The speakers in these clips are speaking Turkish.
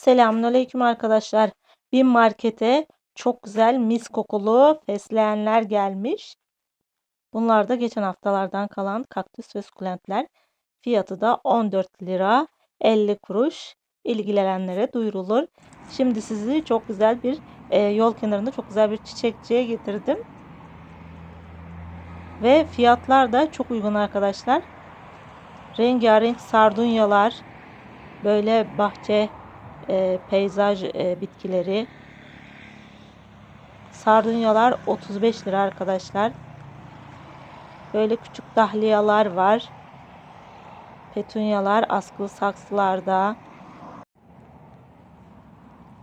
Selamünaleyküm arkadaşlar. Bir markete çok güzel mis kokulu fesleğenler gelmiş. Bunlar da geçen haftalardan kalan kaktüs ve sukulentler. Fiyatı da 14 lira 50 kuruş. İlgilenenlere duyurulur. Şimdi sizi çok güzel bir e, yol kenarında çok güzel bir çiçekçiye getirdim. Ve fiyatlar da çok uygun arkadaşlar. Rengarenk sardunyalar, böyle bahçe e, peyzaj e, bitkileri. Sardunyalar 35 lira arkadaşlar. Böyle küçük dahliyalar var. Petunyalar askılı saksılarda.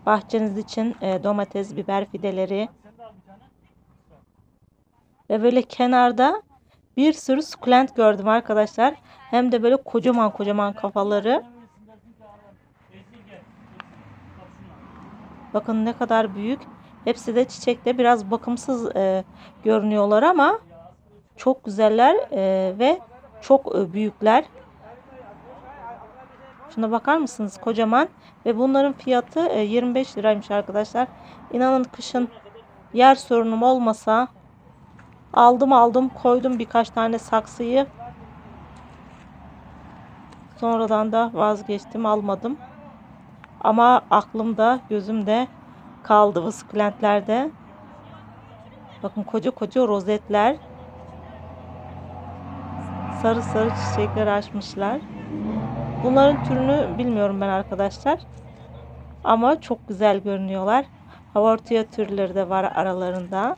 Bahçeniz için e, domates, biber fideleri. Ve böyle kenarda bir sürü sukulent gördüm arkadaşlar. Hem de böyle kocaman kocaman kafaları. Bakın ne kadar büyük. Hepsi de çiçekte biraz bakımsız e, görünüyorlar ama çok güzeller e, ve çok e, büyükler. Şuna bakar mısınız? Kocaman ve bunların fiyatı e, 25 liraymış arkadaşlar. İnanın kışın yer sorunum olmasa aldım aldım koydum birkaç tane saksıyı. Sonradan da vazgeçtim almadım. Ama aklımda, gözümde kaldı bu sukulentlerde. Bakın koca koca rozetler. Sarı sarı çiçekler açmışlar. Bunların türünü bilmiyorum ben arkadaşlar. Ama çok güzel görünüyorlar. Havortia türleri de var aralarında.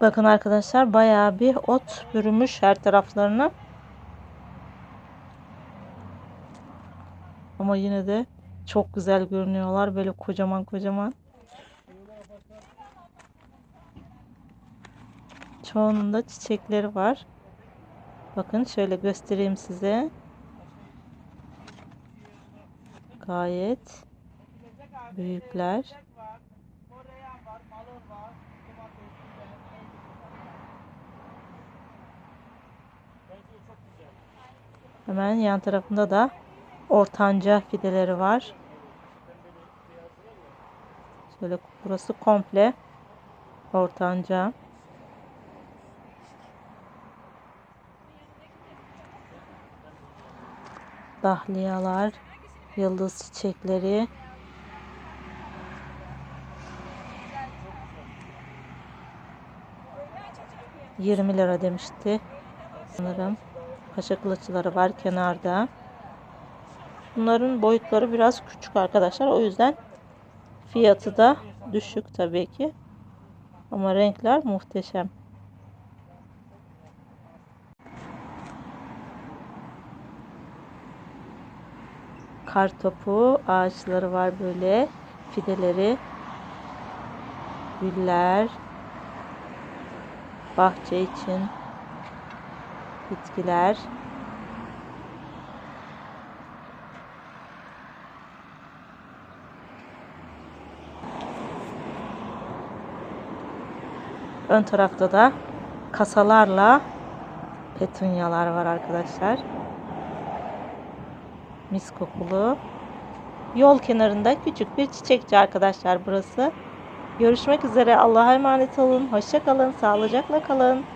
Bakın arkadaşlar bayağı bir ot bürümüş her taraflarına. Ama yine de çok güzel görünüyorlar. Böyle kocaman kocaman. Çoğunun da çiçekleri var. Bakın şöyle göstereyim size. Gayet büyükler. Hemen yan tarafında da ortanca fideleri var. Şöyle burası komple ortanca. Dahliyalar, yıldız çiçekleri. Yirmi lira demişti sanırım. Paşa kılıçları var kenarda. Bunların boyutları biraz küçük arkadaşlar. O yüzden fiyatı da düşük tabii ki. Ama renkler muhteşem. Kartopu ağaçları var böyle. Fideleri. Güller. Bahçe için bitkiler. Ön tarafta da kasalarla petunyalar var arkadaşlar. Mis kokulu. Yol kenarında küçük bir çiçekçi arkadaşlar burası. Görüşmek üzere. Allah'a emanet olun. Hoşça kalın. Sağlıcakla kalın.